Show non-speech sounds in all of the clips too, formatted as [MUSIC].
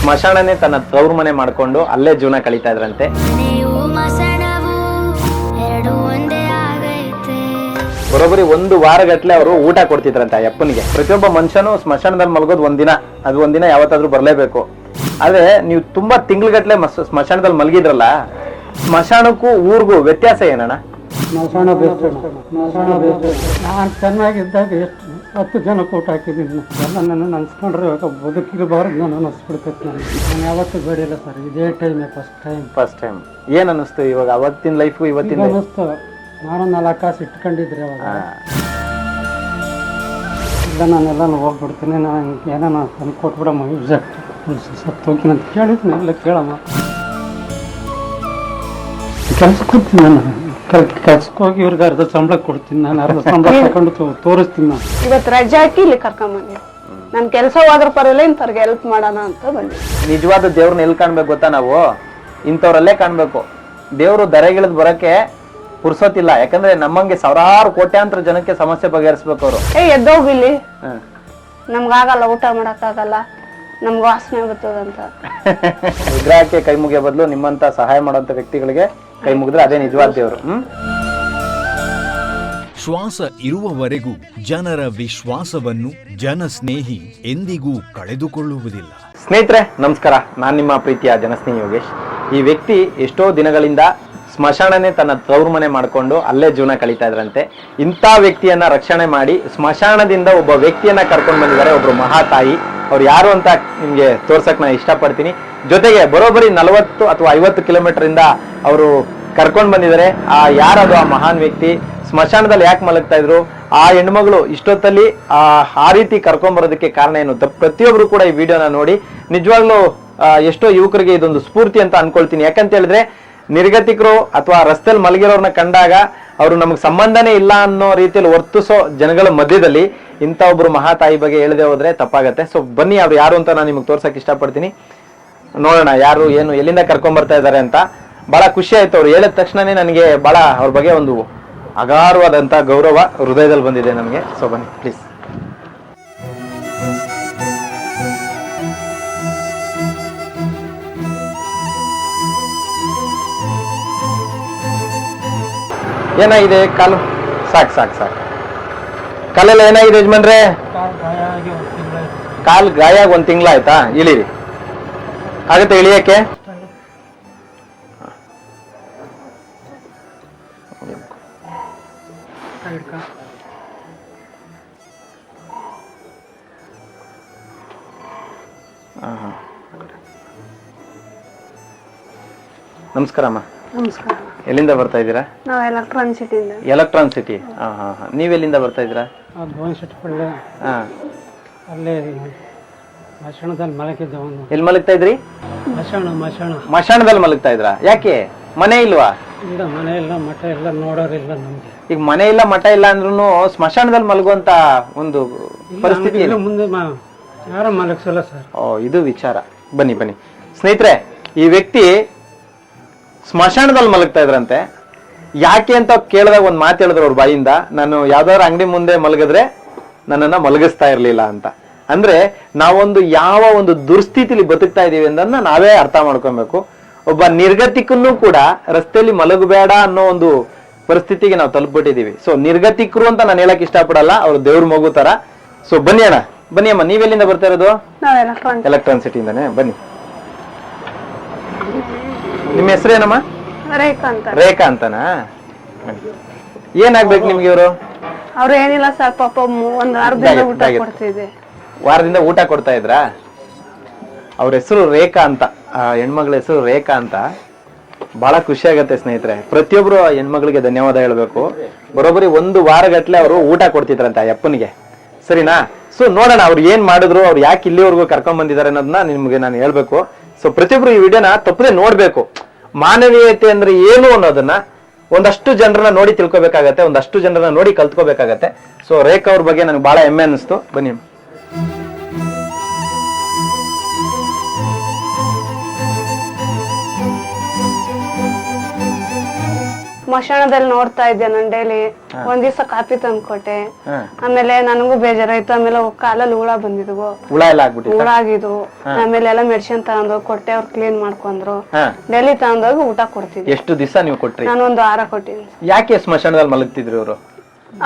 ಸ್ಮಶಾನನೇ ತನ್ನ ತವ್ರ ಮನೆ ಮಾಡ್ಕೊಂಡು ಅಲ್ಲೇ ಜೀವನ ಕಳೀತಾ ಇದ್ರಂತೆ. ಮನೆಯೂ ಮಸಣವು ಎರಡು ಒಂದೇ ಆಗೈತೆ. ಬರೋಬ್ಬರಿ ಒಂದು ವಾರಗಟ್ಲೆ ಅವರು ಊಟ ಕೊಡ್ತಿದ್ರಂತೆ ಆ ಅಪ್ಪನಿಗೆ ಪ್ರತಿಯೊಬ್ಬ ಮನುಷ್ಯನು ಸ್ಮಶಾನದಲ್ಲಿ ಮಲಗೋದು ಒಂದಿನ ಅದು ಒಂದಿನ ಯಾವತ್ತಾದ್ರೂ ಬರಲೇಬೇಕು. ಆದ್ರೆ ನೀವು ತುಂಬಾ ತಿಂಗ್ಳುಗಟ್ಲೆ ಸ್ಮಶಾನದಲ್ಲಿ ಮಲಗಿದ್ರಲ್ಲ ಸ್ಮಶಾನಕ್ಕೂ ಊರಿಗೂ ವ್ಯತ್ಯಾಸ ಏನಣ್ಣ? ನಾನು ಚೆನ್ನಾಗಿದ್ದಾಗ ಎಷ್ಟು ಹತ್ತು ಜನ ಕೋಟ್ ಹಾಕಿದ್ದೀನಿ. ಎಲ್ಲ ನನ್ನ ಅನ್ಸ್ಕೊಂಡ್ರೆ ಇವಾಗ ಬದುಕಿರಬಾರ್ದು ನಾನು ಅನಿಸ್ಬಿಡ್ತೈತೆ ನಾನು ನಾನು ಯಾವತ್ತೂ ಬೇಡಿಲ್ಲ ಸರ್. ಇದೇ ಟೈಮೇ ಫಸ್ಟ್ ಟೈಮ್ ಫಸ್ಟ್ ಟೈಮ್ ಏನು ಅನ್ನಿಸ್ತು ಇವಾಗ? ಅವತ್ತಿನ ಲೈಫು ಇವತ್ತಿನ ಅನ್ನಿಸ್ತು. ನಾನು ನಾಲ್ಕು ಕಾಸು ಇಟ್ಕೊಂಡಿದ್ರೆ ಅವಾಗ. ಇಲ್ಲ ನಾನೆಲ್ಲ ಹೋಗ್ಬಿಡ್ತೀನಿ. ನಾನು ಏನೋ ತಂದು ಕೊಟ್ಬಿಡಮ್ಮ ಎಕ್ಸಾಕ್ಟ್ ಸತ್ತು ಹೋಗ್ತೀನಿ ಅಂತ ಕೇಳಿದ್ನಿ ಎಲ್ಲ ಕೇಳಮ್ಮ. ಕೆಲಸ ಕೊಡ್ತೀನಿ ನಾನು. ಹೋಗಿ ಇವ್ರಿಗೆ ಅರ್ಧ ಸಂಬಳ ಕೊಡ್ತೀನಿ ನಾನು ಅರ್ಧ ಸಂಬಳ ತಗೊಂಡು ತೋ- ತೋರಿಸ್ತೀನಿ ನಾನು. ಇವತ್ತು ರಜೆ ಹಾಕಿ ಇಲ್ಲಿ ಕರ್ಕೊಂಬಂದಿ ನನ್ ಕೆಲಸ ಹೋದ್ರ ಪರವಾಗಿಲ್ಲ ಇಂಥವ್ರಿಗೆ ಹೆಲ್ಪ್ ಮಾಡೋಣ ಅಂತ ಬಂದಿ. ನಿಜವಾದ ದೇವ್ರನ್ನ ಎಲ್ಲಿ ಕಾಣ್ಬೇಕು ಗೊತ್ತಾ ನಾವು? ಇಂಥವ್ರಲ್ಲೇ ಕಾಣ್ಬೇಕು. ದೇವ್ರು ದರೆಗಿಳಿದ್ ಬರಕ್ಕೆ ಪುರ್ಸೋತಿಲ್ಲ ಯಾಕಂದ್ರೆ ನಮ್ಮಂಗೆ ಸಾವಿರಾರು ಕೋಟ್ಯಾಂತರ ಜನಕ್ಕೆ ಸಮಸ್ಯೆ ಬಗೆಹರಿಸ್ಬೇಕು ಅವರು. ಏ ಎದ್ದೋಗು ಇಲ್ಲಿ. ನಮ್ಗಾಗಲ್ಲ ಊಟ ಮಾಡಕ್ಕಾಗಲ್ಲ. ನಮ್ಗೆ ವಾಸನೆ ಬರ್ತದಂತ ವಿಗ್ರಹಕ್ಕೆ [LAUGHS] ಕೈ ಮುಗಿಯೋ ಬದಲು ನಿಮ್ಮಂತ ಸಹಾಯ ಮಾಡುವಂತ ವ್ಯಕ್ತಿಗಳಿಗೆ ಕೈ ಮುಗಿದ್ರೆ ಅದೇ ನಿಜವಾದ ದೇವರು. ಹ್ಮ್? ಶ್ವಾಸ ಇರುವವರೆಗೂ ಜನರ ವಿಶ್ವಾಸವನ್ನು ಜನಸ್ನೇಹಿ ಎಂದಿಗೂ ಕಳೆದುಕೊಳ್ಳುವುದಿಲ್ಲ. ಸ್ನೇಹಿತರೆ ನಮಸ್ಕಾರ. ನಾನು ನಿಮ್ಮ ಪ್ರೀತಿಯ ಜನಸ್ನೇಹಿ ಯೋಗೇಶ್. ಈ ವ್ಯಕ್ತಿ ಎಷ್ಟೋ ದಿನಗಳಿಂದ ಸ್ಮಶಾನನೇ ತನ್ನ ತವ್ರ ಮನೆ ಮಾಡ್ಕೊಂಡು ಅಲ್ಲೇ ಜೀವನ ಕಳೀತಾ ಇದ್ರಂತೆ. ಇಂಥ ವ್ಯಕ್ತಿಯನ್ನ ರಕ್ಷಣೆ ಮಾಡಿ ಸ್ಮಶಾನದಿಂದ ಒಬ್ಬ ವ್ಯಕ್ತಿಯನ್ನ ಕರ್ಕೊಂಡು ಬಂದಿದ್ದಾರೆ ಒಬ್ರು ಮಹಾತಾಯಿ. ಅವ್ರು ಯಾರು ಅಂತ ನಿಮ್ಗೆ ತೋರ್ಸಕ್ ನಾನು ಇಷ್ಟಪಡ್ತೀನಿ. ಜೊತೆಗೆ ಬರೋಬ್ಬರಿ ನಲವತ್ತು ಅಥವಾ ಐವತ್ತು ಕಿಲೋಮೀಟರ್ ಇಂದ ಅವರು ಕರ್ಕೊಂಡು ಬಂದಿದ್ದಾರೆ. ಆ ಯಾರದು? ಆ ಮಹಾನ್ ವ್ಯಕ್ತಿ. ಸ್ಮಶಾನದಲ್ಲಿ ಯಾಕೆ ಮಲಗ್ತಾ ಇದ್ರು? ಆ ಹೆಣ್ಮಗಳು ಇಷ್ಟೊತ್ತಲ್ಲಿ, ಆ ರೀತಿ ಕರ್ಕೊಂಡ್ ಬರೋದಕ್ಕೆ ಕಾರಣ ಏನು? ಪ್ರತಿಯೊಬ್ರು ಕೂಡ ಈ ವಿಡಿಯೋನ ನೋಡಿ. ನಿಜವಾಗ್ಲೂ ಎಷ್ಟೋ ಯುವಕರಿಗೆ ಇದೊಂದು ಸ್ಫೂರ್ತಿ ಅಂತ ಅನ್ಕೊಳ್ತೀನಿ. ಯಾಕಂತ ಹೇಳಿದ್ರೆ, ನಿರ್ಗತಿಕರು ಅಥವಾ ರಸ್ತೆಯಲ್ಲಿ ಮಲಗಿರೋರ್ನ ಕಂಡಾಗ ಅವರು ನಮಗೆ ಸಂಬಂಧನೇ ಇಲ್ಲ ಅನ್ನೋ ರೀತಿಯಲ್ಲಿ ವರ್ತಿಸೋ ಜನಗಳ ಮಧ್ಯದಲ್ಲಿ ಇಂಥ ಒಬ್ರು ಮಹಾತಾಯಿ ಬಗ್ಗೆ ಹೇಳದೆ ಹೋದ್ರೆ ತಪ್ಪಾಗತ್ತೆ. ಸೊ ಬನ್ನಿ, ಅವ್ರು ಯಾರು ಅಂತ ನಾನು ನಿಮಗೆ ತೋರ್ಸಕ್ ಇಷ್ಟಪಡ್ತೀನಿ. ನೋಡೋಣ, ಯಾರು ಏನು, ಎಲ್ಲಿಂದ ಕರ್ಕೊಂಡ್ ಬರ್ತಾ ಇದ್ದಾರೆ ಅಂತ. ಬಹಳ ಖುಷಿ ಆಯ್ತು ಅವ್ರು. ಹೇಳಿದ ತಕ್ಷಣನೇ ನನಗೆ ಬಹಳ ಅವ್ರ ಬಗ್ಗೆ ಒಂದು ಅಗಾರವಾದಂತ ಗೌರವ ಹೃದಯದಲ್ಲಿ ಬಂದಿದೆ ನನಗೆ ಸೊ ಬನ್ನಿ ಪ್ಲೀಸ್ ಏನಾಗಿದೆ? ಕಾಲು? ಸಾಕು ಸಾಕು ಸಾಕು. ಕಾಲೆಲ್ಲ ಏನಾಗಿದೆ ಯಜಮಾನ್ರೆ? ಕಾಲು ಗಾಯ ಒಂದ್ ತಿಂಗಳಾಯ್ತಾ ಇಳಿರಿ. ಆಗತ್ತೆ ಇಳಿಯಕ್ಕೆ. ನಮಸ್ಕಾರ ಅಮ್ಮ. ನಮಸ್ಕಾರ. ಎಲ್ಲಿಂದ ಬರ್ತಾ ಇದ್ದೀರಾ? ನಾವು ಎಲೆಕ್ಟ್ರಾನಿಕ್ ಸಿಟಿಯಿಂದ ಎಲೆಕ್ಟ್ರಾನ್ ಸಿಟಿ ಹಾ ಹಾ ಹಾ ನೀವೆಲ್ಲಿಂದ ಬರ್ತಾ ಇದ್ದೀರಾ? ಭುವನ್ ಶೆಟ್ಟಿಪಳ್ಳಿ ಹಾ. ಅಲ್ಲೇ ಮಶಾಣದಲ್ಲಿ ಎಲ್ಲಿ ಮಲಗ್ತಾ ಇದ್ರಿ? ಮಶಾಣ ಮಶಾಣ ಮಶಾಣದಲ್ಲಿ ಮಲಗ್ತಾ ಇದ್ರಾ? ಯಾಕೆ? ಮನೆ ಇಲ್ವಾ? ಇಲ್ಲ ಮನೆ ಇಲ್ಲ ಮಠ ಎಲ್ಲ ನೋಡೋರಿಲ್ಲ ನಮ್ಗೆ. ಈಗ ಮನೆ ಇಲ್ಲ ಮಠ ಇಲ್ಲ ಅಂದ್ರೂ ಸ್ಮಶಾನದಲ್ಲಿ ಮಲಗುವಂತ ಒಂದು ಪರಿಸ್ಥಿತಿ ಇಲ್ಲ. ಮುಂದೆ ಮ ಯಾರು ಮಲಗಿಸಲ್ಲ ಸರ್. ಓ ಇದು ವಿಚಾರ. ಬನ್ನಿ ಬನ್ನಿ. ಸ್ನೇಹಿತರೆ ಈ ವ್ಯಕ್ತಿ ಸ್ಮಶಾನದಲ್ಲಿ ಮಲಗ್ತಾ ಇದ್ರಂತೆ. ಯಾಕೆ ಅಂತ ಕೇಳಿದಾಗ ಒಂದು ಮಾತು ಹೇಳಿದ್ರು ಅವ್ರ ಬಾಯಿಂದ. ನಾನು ಯಾವ್ದಾದ್ರು ಅಂಗಡಿ ಮುಂದೆ ಮಲಗಿದ್ರೆ ನನ್ನನ್ನ ಮಲಗಿಸ್ತಾ ಇರ್ಲಿಲ್ಲ ಅಂತ. ಅಂದ್ರೆ ನಾವೊಂದು ಯಾವ ಒಂದು ದುರ್ಸ್ಥಿತಿಲಿ ಬದುಕ್ತಾ ಇದೀವಿ ಅಂದನ್ನ ನಾವೇ ಅರ್ಥ ಮಾಡ್ಕೊಬೇಕು. ಒಬ್ಬ ನಿರ್ಗತಿಕನ್ನು ಕೂಡ ರಸ್ತೆಯಲ್ಲಿ ಮಲಗಬೇಡ ಅನ್ನೋ ಒಂದು ಪರಿಸ್ಥಿತಿಗೆ ನಾವು ತಲುಪಿಬಿಟ್ಟಿದೀವಿ. ಸೊ ನಿರ್ಗತಿಕರು ಅಂತ ನಾನು ಹೇಳಕ್ ಇಷ್ಟಪಡಲ್ಲ ಅವ್ರು ದೇವ್ರ ಮಗು ತರ. ಸೊ ಬನ್ನಿ ಅಣ್ಣ ಬನ್ನಿ ಅಮ್ಮ ನೀವೆಲ್ಲಿಂದ ಬರ್ತಾ ಇರೋದು? ಎಲೆಕ್ಟ್ರಾನ್ ಸಿಟಿ ಎಲೆಕ್ಟ್ರಾನ್ ಸಿಟಿಯಿಂದಾನೆ ಬನ್ನಿ. ನಿಮ್ಮ ಹೆಸರೇನಮ್ಮ ರೇಖಾ ಅಂತ. ರೇಖಾ ಅಂತನಾ? ಏನಾಗ್ಬೇಕು ನಿಮ್ಗೆ ಇವರು? ಅವ್ರು ಏನಿಲ್ಲ ಸರ್ ಪಾಪ ಒಂದು ಅರ್ಧ ಊಟ. ಕೊಡ್ತಿದ್ದೆ ವಾರದಿಂದ ಊಟ ಕೊಡ್ತಾ ಇದ್ರಾ? ಅವ್ರ ಹೆಸರು ರೇಖಾ ಅಂತ. ಆ, ಹೆಣ್ಮಗಳ ಹೆಸರು ರೇಖಾ ಅಂತ. ಬಹಳ ಖುಷಿ ಆಗತ್ತೆ ಸ್ನೇಹಿತರೆ. ಪ್ರತಿಯೊಬ್ರು ಆ ಹೆಣ್ಮಗಳಿಗೆ ಧನ್ಯವಾದ ಹೇಳ್ಬೇಕು. ಬರೋಬ್ಬರಿ ಒಂದು ವಾರಗಟ್ಲೆ ಅವರು ಊಟ ಕೊಡ್ತಿದ್ರಂತೆ ಆ ಅಪ್ಪನಿಗೆ. ಸರಿನಾ? ಸೊ ನೋಡೋಣ ಅವ್ರು ಏನ್ ಮಾಡಿದ್ರು, ಅವ್ರು ಯಾಕೆ ಇಲ್ಲಿವರೆಗೂ ಕರ್ಕೊಂಡ್ ಬಂದಿದ್ದಾರೆ ಅನ್ನೋದನ್ನ ನಿಮ್ಗೆ ನಾನು ಹೇಳ್ಬೇಕು. ಸೊ ಪ್ರತಿಯೊಬ್ರು ಈ ವಿಡಿಯೋನ ತಪ್ಪದೆ ನೋಡ್ಬೇಕು. ಮಾನವೀಯತೆ ಅಂದ್ರೆ ಏನು ಅನ್ನೋದನ್ನ ಒಂದಷ್ಟು ಜನರನ್ನ ನೋಡಿ ತಿಳ್ಕೊಬೇಕಾಗತ್ತೆ, ಒಂದಷ್ಟು ಜನರನ್ನ ನೋಡಿ ಕಲ್ತ್ಕೋಬೇಕಾಗತ್ತೆ. ಸೊ ರೇಖಾ ಅವ್ರ ಬಗ್ಗೆ ನನಗೆ ಬಹಳ ಹೆಮ್ಮೆ ಅನಿಸ್ತು. ಬನ್ನಿ. ಸ್ಮಶಾನದಲ್ಲಿ ನೋಡ್ತಾ ಇದ್ದೆ ನಾನು ಡೈಲಿ ಒಂದ್ ದಿವಸ ಕಾಫಿ ತಂದ್ಕೊಟ್ಟೆ. ಆಮೇಲೆ ನನಗೂ ಬೇಜಾರಾಯ್ತು. ಆಮೇಲೆ ಕಾಲಲ್ಲಿ ಹುಳ ಬಂದಿದ್ವು. ಹುಳ ಎಲ್ಲ ಹುಳ ಆಗಿದ್ವು. ಆಮೇಲೆ ಎಲ್ಲ ಮೆಡಿಸಿನ್ ತಗೊಂಡೋಗಿ ಕೊಟ್ಟೆ. ಅವ್ರು ಕ್ಲೀನ್ ಮಾಡ್ಕೊಂಡ್ರು. ಡೈಲಿ ತಗೊಂಡೋಗಿ ಊಟ ಕೊಡ್ತಿದ್ವಿ. ಎಷ್ಟು ದಿವಸ ನೀವು ಕೊಟ್ರಿ? ನಾನು ಒಂದು ವಾರ ಕೊಟ್ಟಿದ್ದೀನಿ. ಯಾಕೆ ಸ್ಮಶಾನದಲ್ಲಿ ಮಲಗ್ತಿದ್ರು ಅವರು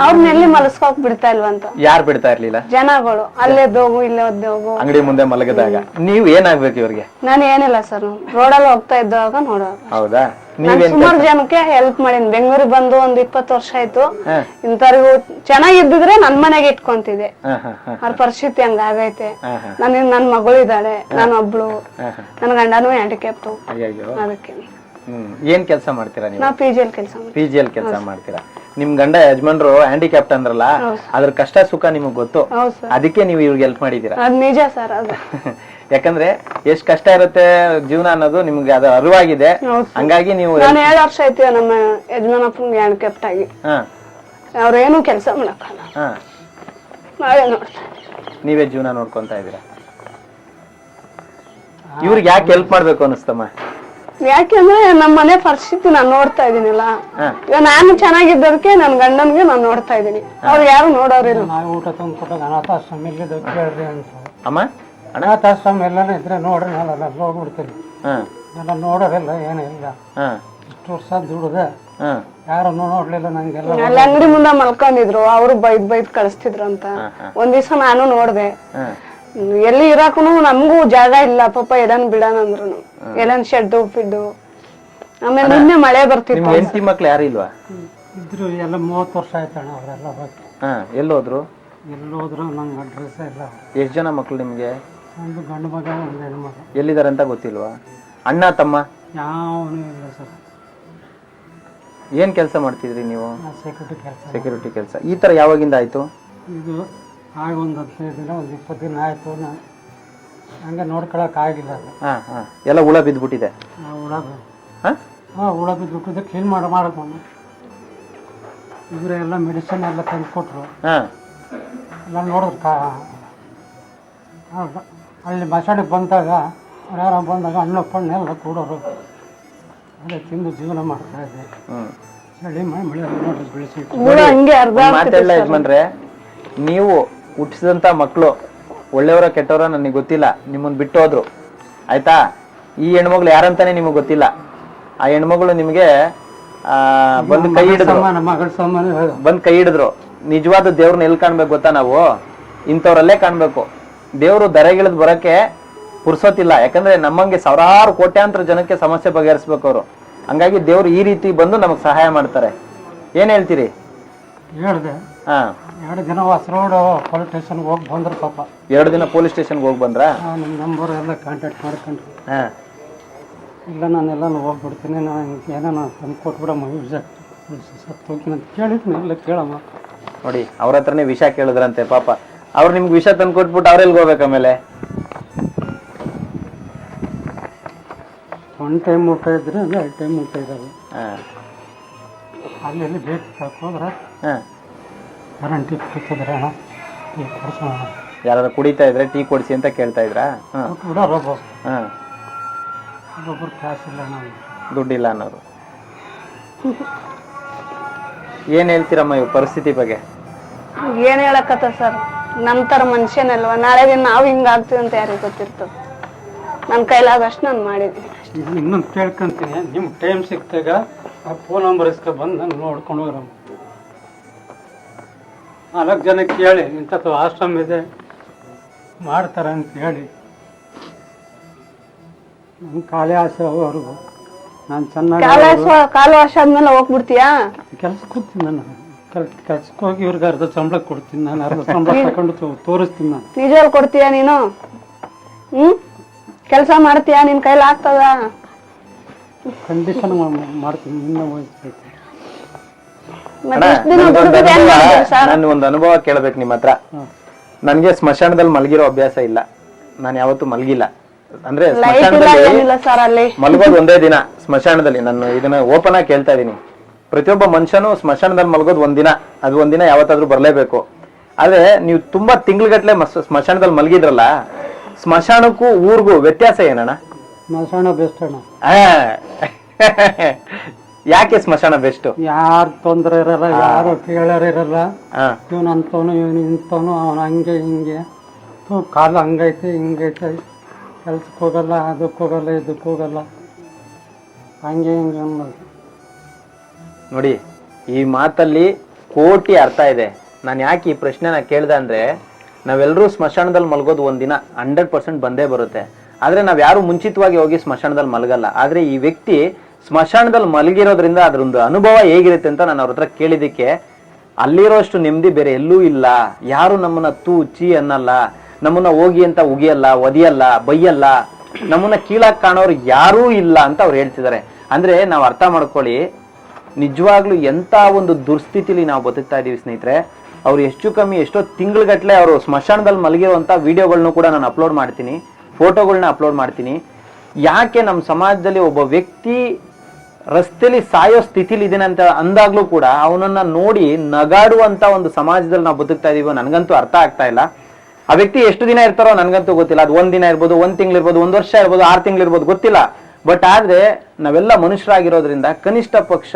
ಅವ್ರನ್ನ ಎಲ್ಲಿ ಮಲಸ್ಕೋಕ್ ಬಿಡ್ತಾ ಇಲ್ವಂತ ಯಾರ್ ಬಿಡ್ತಾ ಇರ್ಲಿಲ್ಲ? ಜನಗಳು. ಅಲ್ಲೇ ಹೋಗು ಇಲ್ಲೇ ಹೋಗು ಅಂಗಡಿ ಮುಂದೆ ಮಲಗಿದಾಗ. ನೀವು ಏನಾಗ್ಬೇಕು ಇವ್ರಿಗೆ? ನಾನು ಏನಿಲ್ಲ ಸರ್. ರೋಡಲ್ಲಿ ಹೋಗ್ತಾ ಇದ್ದಾಗ ನೋಡೋ ಹೌದಾ? ಸುಮಾರು ಜನಕ್ಕೆ ಹೆಲ್ಪ್ ಮಾಡೀನಿ. ಬೆಂಗಳೂರಿಗೆ ಬಂದು ಒಂದ್ ಇಪ್ಪತ್ತು ವರ್ಷ ಆಯ್ತು. ಇಂಥವ್ರಿಗೂ ಚೆನ್ನಾಗಿದ್ದಿದ್ರೆ ನನ್ ಮನೆಗೆ ಹಾ ಅವ್ರ ಪರಿಸ್ಥಿತಿ ಹಂಗಾಗೈತೆ ನನ್ ನನ್ ಮಗಳು ಇದ್ದಾಳೆ. ನಾನು ಒಬ್ಳು. ನನ್ ಗಂಡನೂ ಹ್ಯಾಂಡಿಕ್ಯಾಪ್ಟು ಅದಕ್ಕೆ. ಏನ್ ಕೆಲಸ ಮಾಡ್ತೀರಾ ನೀವು? ಪಿ ಎಲ್ ಕೆಲಸ ಪಿ ಜಿ ಅಲ್ಲಿ ಕೆಲಸ ಮಾಡ್ತೀರಾ? ನಿಮ್ ಗಂಡ ಯಜಮಾನ್ರು ಹ್ಯಾಂಡಿಕ್ಯಾಪ್ ಅಂದ್ರಲ್ಲ ಅದ್ರ ಕಷ್ಟ ಸುಖ ನಿಮಗ್ ಗೊತ್ತು. ಅದಕ್ಕೆ ನೀವು ಇವ್ರಿಗೆ ಹೆಲ್ಪ್ ಮಾಡಿದೀರಾ ಅದ್ ನಿಜ ಸರ್ ಅದು. [LAUGHS] ಯಾಕಂದ್ರೆ ಎಷ್ಟ್ ಕಷ್ಟ ಇರುತ್ತೆ ಜೀವನ ಅನ್ನೋದು ನಿಮ್ಗೆ ಅದು ಅರಿವಾಗಿದೆ. ಹಂಗಾಗಿ ನೀವು ನಾನು ಏಳು ವರ್ಷ ಆಯ್ತು ನಮ್ಮ ಯಜಮಾನಪ್ಪನ ಹ್ಯಾಂಡಿಕ್ಯಾಪ್ಟ್ ಆಗಿ. ಅವ್ರೇನು ಕೆಲಸ ಮಾಡಕ್ಕಲ್ಲ. ಹಾ. ನಾವೇ ನೋಡ್ತಾ ನೀವೇ ಜೀವನ ನೋಡ್ಕೊಂತ ಇದ್ದೀರಾ? ಇವ್ರಿಗೆ ಯಾಕೆ ಹೆಲ್ಪ್ ಮಾಡ್ಬೇಕು ಅನಿಸ್ತಮ್ಮ ಯಾಕೆಂದ್ರೆ ನಮ್ಮ ಮನೆ ಪರಿಸ್ಥಿತಿ ನಾನು ನೋಡ್ತಾ ಇದೀನಿಲ್ಲ ಇವಾಗ ಈಗ ನಾನು ಚೆನ್ನಾಗಿದ್ದದಕ್ಕೆ ನನ್ನ ಗಂಡನ್ಗೆ ನಾನು ನೋಡ್ತಾ ಇದೀನಿ ಅವ್ರು ಯಾರು ನೋಡೋರಿಲ್ಲ ನಾವು ಊಟ ತಂದು ಕೊಟ್ಟಾಗ ಅನಾಥಾಶ್ರಮ ಇಲ್ಲಿದ್ದು ಕೇಳ್ರಿ ಅಂತ. ಅಮ್ಮ? ಅನಾಥಾಶ್ರಮ ಎಲ್ಲಾನು ಇದ್ರೆ ನೋಡ್ರಿ ನಾನು ಹೋಗ್ಬಿಡ್ತೀನಿ. ನನ್ನ ನೋಡೋರಿಲ್ಲ ಏನಿಲ್ಲ ಹಾ. ಇಷ್ಟು ವರ್ಷ ದುಡ್ದೆ. ಯಾರು ಯಾರನ್ನು ನೋಡ್ಲಿಲ್ಲ ನಂಗೆಲ್ಲ ಅಲ್ಲಿ ಅಂಗಡಿ ಮುಂದೆ ಮಲ್ಕೊಂಡಿದ್ರು ಅವ್ರು ಬೈದ್ ಬೈದ್ ಕಳಿಸ್ತಿದ್ರು ಅಂತ. ಒಂದ್ ದಿವಸ ನಾನು ನೋಡ್ದೆ. ಹಾ. ಎಲ್ಲಿ ಇರಾಕನು ನಮಗೂ ಜಾಗ ಇಲ್ಲ. ಪಾಪ ಎಡನ್ ಬಿಡನ್ ಅಂದ್ರು ಎಡನ್ ಶೆಡ್ಡು ಫಿಡ್ಡು ಆಮೇಲೆ ನಿನ್ನೆ ಮಳೆ ಬರ್ತಿತ್ತು. ಹೆಂಡತಿ ಮಕ್ಳು ಯಾರು ಇಲ್ವಾ? ಇದ್ರು ಎಲ್ಲ ಮೂವತ್ತು ವರ್ಷ ಆಯ್ತಣ್ಣ ಅವರೆಲ್ಲ ಹೋಗಿ. ಹಾ ಎಲ್ಲೋದ್ರು? ಎಲ್ಲಿ ಹೋದ್ರು ನಂಗೆ ಅಡ್ರೆಸ್ ಇಲ್ಲ. ಎಷ್ಟು ಜನ ಮಕ್ಳು ನಿಮ್ಗೆ? ಒಂದು ಗಂಡು ಮಗ ಒಂದು ಹೆಣ್ಮಗ ಎಲ್ಲಿದ್ದಾರೆ ಅಂತ ಗೊತ್ತಿಲ್ವಾ? ಅಣ್ಣ ತಮ್ಮ? ಯಾವನು ಇಲ್ಲ ಸರ್. ಏನ್ ಕೆಲಸ ಮಾಡ್ತಿದ್ರಿ ನೀವು? ಸೆಕ್ಯೂರಿಟಿ ಕೆಲಸ. ಸೆಕ್ಯೂರಿಟಿ ಕೆಲಸ. ಈ ತರ ಯಾವಾಗಿಂದ ಆಯ್ತು? ಇದು ಆಗ ಒಂದು ಹದಿನೈದು ದಿನ ಒಂದು ಇಪ್ಪತ್ತು ದಿನ ಆಯಿತು. ನಾನು ಹಂಗೆ ನೋಡ್ಕೊಳಕ್ ಆಗಿಲ್ಲ ಅದು. ಹಾ ಹಾ. ಎಲ್ಲ ಹುಳ ಬಿದ್ದುಬಿಟ್ಟಿದೆ? ಆ ಹುಳ ಹಾ? ಹಾಂ ಹುಳ ಬಿದ್ದುಬಿಟ್ಟಿದೆ. ಕ್ಲೀನ್ ಮಾಡಿ ಮಾಡೋದು ಇವರು ಎಲ್ಲ ಮೆಡಿಸಿನ್ ಎಲ್ಲ ತಂದು ಕೊಟ್ಟರು ಹಾ. ಎಲ್ಲ ನೋಡಿದ್ರು ಕಾ ಅಲ್ಲಿ ಮಸಾಡಿಗೆ ಬಂದಾಗ ಯಾರು ಬಂದಾಗ ಹಣ್ಣು ಪಣ್ಣು ಎಲ್ಲ ಕೂಡೋರು. ಅದೇ ತಿಂದು ಜೀವನ ಮಾಡ್ತಾ ಇದ್ದೆ. ಚಳಿ ಮಳೆ ಮಳೆ ನೋಡ್ರಿ ಬೆಳೆಸಿ. ಹಂಗೆ ಮಾತೆಲ್ಲ ಯಜಮಾನ್ರೆ ನೀವು ಹುಟ್ಟಿಸಿದಂತ ಮಕ್ಕಳು ಒಳ್ಳೆಯವರ ಕೆಟ್ಟವರ ನನಗೆ ಗೊತ್ತಿಲ್ಲ ನಿಮ್ಮನ್ನು ಬಿಟ್ಟು ಹೋದ್ರು. ಆಯಿತಾ? ಈ ಹೆಣ್ಮಗಳು ಯಾರಂತಾನೆ ನಿಮಗೆ ಗೊತ್ತಿಲ್ಲ. ಆ ಹೆಣ್ಮಗಳು ನಿಮಗೆ ಬಂದು ಕೈ ಹಿಡಿದ್ರು. ಬಂದ್ ಕೈ ಹಿಡಿದ್ರು. ನಿಜವಾದ ದೇವ್ರನ್ನ ಎಲ್ಲಿ ಕಾಣ್ಬೇಕು ಗೊತ್ತಾ ನಾವು? ಇಂಥವ್ರಲ್ಲೇ ಕಾಣಬೇಕು. ದೇವರು ದರೆಗಿಳಿದ್ ಬರಕ್ಕೆ ಪುರ್ಸೋತಿಲ್ಲ ಯಾಕಂದ್ರೆ ನಮ್ಮಂಗೆ ಸಾವಿರಾರು ಕೋಟ್ಯಾಂತರ ಜನಕ್ಕೆ ಸಮಸ್ಯೆ ಬಗೆಹರಿಸ್ಬೇಕು ಅವರು. ಹಂಗಾಗಿ ದೇವ್ರು ಈ ರೀತಿ ಬಂದು ನಮಗೆ ಸಹಾಯ ಮಾಡ್ತಾರೆ. ಏನ್ ಹೇಳ್ತೀರಿ? ಹೇಳಿದೆ. ಹಾ. ಎರಡು ದಿನ ಹೊಸರೋಡು ಪೊಲೀಸ್ ಸ್ಟೇಷನ್ಗೆ ಹೋಗಿ ಬಂದ್ರು ಪಾಪ. ಎರಡು ದಿನ ಪೊಲೀಸ್ ಸ್ಟೇಷನ್ಗೆ ಹೋಗಿ ಬಂದ್ರಾ? ನಿಮ್ಮ ನಂಬರ್ ಎಲ್ಲ ಕಾಂಟ್ಯಾಕ್ಟ್ ಮಾಡ್ಕೊಂಡ್ರು. ಹಾ. ಇಲ್ಲ ನಾನೆಲ್ಲ ಹೋಗ್ಬಿಡ್ತೀನಿ ನಾನು ಏನೋ ತಂದು ಕೊಟ್ಬಿಡಮ್ಮ ವಿಷ ಸತ್ತು ಹೋಗ್ತೀನಿ ಅಂತ ಕೇಳಿದ್ನಿ ಇಲ್ಲ ಕೇಳಮ್ಮ. ನೋಡಿ ಅವ್ರ ಹತ್ರನೇ ವಿಷ ಕೇಳಿದ್ರಂತೆ ಪಾಪ. ಅವ್ರು ನಿಮ್ಗೆ ವಿಷ ತಂದು ಕೊಟ್ಬಿಟ್ಟು ಅವ್ರೆಲ್ಗೆ ಹೋಗ್ಬೇಕು ಆಮೇಲೆ? ಒನ್ ಟೈಮ್ ಊಟ ಇದ್ರೆ ಎರಡು ಟೈಮ್ ಊಟ ಇದ್ದಾವೆ ಹಾ. ಅಲ್ಲಿ ಎಲ್ಲಿ ಬೇಕು ಹೋದ್ರೆ? ಹಾ. ಗ್ಯಾರಂಟಿ ಕೊಡ್ತಿದ್ರೆ ಅಣ್ಣ. ಟೀ ಕೊಡ್ಸೋಣ. ಯಾರು ಕುಡಿತಾ ಇದ್ರೆ ಟೀ ಕೊಡಿಸಿ ಅಂತ ಕೇಳ್ತಾ ಇದ್ರಾ? ಹಾಂ. ಬಿಡೋರು ಒಬ್ಬ ಹಾ. ಒಬ್ಬೊಬ್ರು ಕ್ಯಾಶ್ ಇಲ್ಲ ದುಡ್ಡಿಲ್ಲ ಅನ್ನೋರು. ಏನ್ ಹೇಳ್ತೀರಮ್ಮ ಇವ್ ಪರಿಸ್ಥಿತಿ ಬಗ್ಗೆ? ಏನ್ ಹೇಳಕತ್ತ ಸರ್? ನಮ್ ತರ ಮನುಷ್ಯನಲ್ವ? ನಾಳೆ ದಿನ ನಾವ್ ಹಿಂಗಾಗ್ತೀವಿ ಅಂತ ಯಾರಿಗೆ ಗೊತ್ತಿರ್ತದ? ನನ್ ಕೈಲಾದಷ್ಟು ನಾನು ಮಾಡಿದ್ದೀನಿ ಇನ್ನೊಂದು ಕೇಳ್ಕೊಂತೀನಿ. ನಿಮ್ಮ ಟೈಮ್ ಸಿಕ್ತಾಗ ಆ ಫೋನ್ ನಂಬರ್ ಇಸ್ಕೊ ಬಂದು ನಾನು ನೋಡ್ಕೊಂಡು ಹೋಗ್ರಮ್ಮ. ನಾಲ್ಕು ಜನಕ್ಕೆ ಕೇಳಿ ಇಂಥದ್ದು ಆಶ್ರಮ ಇದೆ ಮಾಡ್ತಾರೆ ಅಂತ ಹೇಳಿ. ನನ್ನ ಕಾಲೇ ಆಸೆ ಅವ್ರಿಗೂ ನಾನು ಚೆನ್ನಾಗಿ ಕಾಲು ವಾಶ- ಆದ್ಮೇಲೆ ಹೋಗ್ಬಿಡ್ತೀಯಾ? ಕೆಲ್ಸಕ್ಕೆ ಹೋಗ್ತೀನಿ ನಾನು. ಕೆಲ್ ಕೆಲ್ಸಕ್ಕೆ ಹೋಗಿ ಇವ್ರಿಗೆ ಅರ್ಧ ಸಂಬಳ ಕೊಡ್ತೀನಿ ನಾನು. ಅರ್ಧ ಸಂಬಳ ತಗೊಂಡು ತೋ- ತೋರಿಸ್ತೀನಿ ನಾನು. ನಿಜವಾಗ್ ಕೊಡ್ತೀಯಾ ನೀನು? ಹ್ಮ್? ಕೆಲಸ ಮಾಡ್ತೀಯಾ? ನಿನ್ ಕೈಲಿ ಆಗ್ತದ? ಕಂಡೀಷನ್ ಮಾಡ್ತೀನಿ ನಿನ್ನ ವಯಸ್ಸೈತೆ ಮತ್ತೆ ಇಷ್ಟ್ ದಿನ ದುಡ್ದು ಏನ್ ಮಾಡಿದ್ರಿ ಸರ್? ನಾನು ಒಂದು ಅನುಭವ ಕೇಳ್ಬೇಕು ನಿಮ್ಮ ಹತ್ರ. ನನ್ಗೆ ಸ್ಮಶಾನದಲ್ಲಿ ಮಲಗಿರೋ ಅಭ್ಯಾಸ ಇಲ್ಲ. ನಾನು ಯಾವತ್ತೂ ಮಲಗಿಲ್ಲ. ಅಂದ್ರೆ ಲೈಟ್ ಇಲ್ಲ ಸ್ಮಶಾನದಲ್ಲಿ ಏನಿಲ್ಲ ಸರ್ ಅಲ್ಲಿ. ಮಲಗೋದು ಒಂದೇ ದಿನ ಸ್ಮಶಾನದಲ್ಲಿ. ನಾನು ಇದನ್ನ ಓಪನ್ ಆಗಿ ಕೇಳ್ತಾ ಇದೀನಿ. ಪ್ರತಿಯೊಬ್ಬ ಮನುಷ್ಯನು ಸ್ಮಶಾನದಲ್ಲಿ ಮಲಗೋದು ಒಂದಿನ ಅದು ಒಂದಿನ ಯಾವತ್ತಾದ್ರೂ ಬರಲೇಬೇಕು. ಆದ್ರೆ ನೀವು ತುಂಬಾ ತಿಂಗ್ಳುಗಟ್ಲೆ ಸ್ಮಶಾನದಲ್ಲಿ ಮಲಗಿದ್ರಲ್ಲ ಸ್ಮಶಾನಕ್ಕೂ ಊರಿಗೂ ವ್ಯತ್ಯಾಸ ಏನಣ್ಣ? ಮಸಾಣ ಬೆಸ್ಟ್ ಅಣ್ಣ. ಆ, ಯಾಕೆ ಸ್ಮಶಾನ ಬೆಸ್ಟ್? ಯಾರು ತೊಂದರೆ ಇರಲ್ಲ ಯಾರು ಕೇಳೋರು ಇರಲ್ಲ. ಹಾ. ಇವನು ಅಂತವನು ಇವನು ಇಂಥವನು ಅವನು ಹಂಗೆ ಹಿಂಗೆ. ಕಾಲು ಹಂಗೈತೆ ಹಿಂಗೈತೆ. ಕೆಲ್ಸಕ್ಕೆ ಹೋಗಲ್ಲ ಅದಕ್ಕೆ ಹೋಗಲ್ಲ ಇದಕ್ಕೆ ಹೋಗಲ್ಲ. ಹಂಗೆ ಹಿಂಗೆ ಅನ್ನೋದು. ನೋಡಿ ಈ ಮಾತಲ್ಲಿ ಕೋಟಿ ಅರ್ಥ ಇದೆ. ನಾನು ಯಾಕೆ ಈ ಪ್ರಶ್ನೆನ ಕೇಳ್ದೆ ಅಂದ್ರೆ ನಾವೆಲ್ಲರೂ ಸ್ಮಶಾನದಲ್ಲಿ ಮಲಗೋದು ಒಂದಿನ ಹಂಡ್ರೆಡ್ ಪರ್ಸೆಂಟ್ ಬಂದೇ ಬರುತ್ತೆ. ಆದರೆ ನಾವು ಯಾರು ಮುಂಚಿತವಾಗಿ ಹೋಗಿ ಸ್ಮಶಾನದಲ್ಲಿ ಮಲಗಲ್ಲ. ಆದರೆ ಈ ವ್ಯಕ್ತಿ ಸ್ಮಶಾನದಲ್ಲಿ ಮಲಗಿರೋದ್ರಿಂದ ಅದ್ರೊಂದು ಅನುಭವ ಹೇಗಿರುತ್ತೆ ಅಂತ ನಾನು ಅವ್ರ ಹತ್ರ ಕೇಳಿದಕ್ಕೆ ಅಲ್ಲಿರೋಷ್ಟು ನೆಮ್ಮದಿ ಬೇರೆ ಎಲ್ಲೂ ಇಲ್ಲ. ಯಾರು ನಮ್ಮನ್ನ ತೂ, ಚಿ ಅನ್ನಲ್ಲ. ನಮ್ಮನ್ನ ಹೋಗಿ ಅಂತ ಉಗಿಯಲ್ಲ, ಒದಿಯಲ್ಲ, ಬೈಯಲ್ಲ. ನಮ್ಮನ್ನ ಕೀಳಾಗಿ ಕಾಣೋರು ಯಾರೂ ಇಲ್ಲ ಅಂತ ಅವ್ರು ಹೇಳ್ತಿದ್ದಾರೆ. ಅಂದ್ರೆ ನಾವು ಅರ್ಥ ಮಾಡ್ಕೊಳ್ಳಿ, ನಿಜವಾಗ್ಲೂ ಎಂತ ಒಂದು ದುರ್ಸ್ಥಿತಿಲಿ ನಾವು ಬದುಕ್ತಾ ಇದ್ದೀವಿ ಸ್ನೇಹಿತರೆ. ಅವ್ರು ಎಷ್ಟು ಕಮ್ಮಿ, ಎಷ್ಟೋ ತಿಂಗಳಗಟ್ಟಲೆ ಅವರು ಸ್ಮಶಾನದಲ್ಲಿ ಮಲಗಿರುವಂತ ವಿಡಿಯೋಗಳನ್ನು ಕೂಡ ನಾನು ಅಪ್ಲೋಡ್ ಮಾಡ್ತೀನಿ ಫೋಟೋಗಳನ್ನ ಅಪ್ಲೋಡ್ ಮಾಡ್ತೀನಿ. ಯಾಕೆ ನಮ್ಮ ಸಮಾಜದಲ್ಲಿ ಒಬ್ಬ ವ್ಯಕ್ತಿ ರಸ್ತೆಲಿ ಸಾಯೋ ಸ್ಥಿತಿಲಿ ಅಂತ ಅಂದಾಗ್ಲೂ ಕೂಡ ಅವನನ್ನ ನೋಡಿ ನಗಾಡುವಂತ ಒಂದು ಸಮಾಜದಲ್ಲಿ ನಾವು ಬದುಕ್ತಾ ಇದೀವೋ ನನಗಂತೂ ಅರ್ಥ ಆಗ್ತಾ ಇಲ್ಲ. ಆ ವ್ಯಕ್ತಿ ಎಷ್ಟು ದಿನ ಇರ್ತಾರೋ ನನಗಂತೂ ಗೊತ್ತಿಲ್ಲ. ಅದು ಒಂದ್ ದಿನ ಇರ್ಬೋದು, ಒಂದ್ ತಿಂಗಳು ಇರ್ಬೋದು, ಒಂದ್ ವರ್ಷ ಇರ್ಬೋದು, ಆರು ತಿಂಗಳು ಇರ್ಬೋದು, ಗೊತ್ತಿಲ್ಲ. ಬಟ್ ಆದ್ರೆ ನಾವೆಲ್ಲ ಮನುಷ್ಯರಾಗಿರೋದ್ರಿಂದ ಕನಿಷ್ಠ ಪಕ್ಷ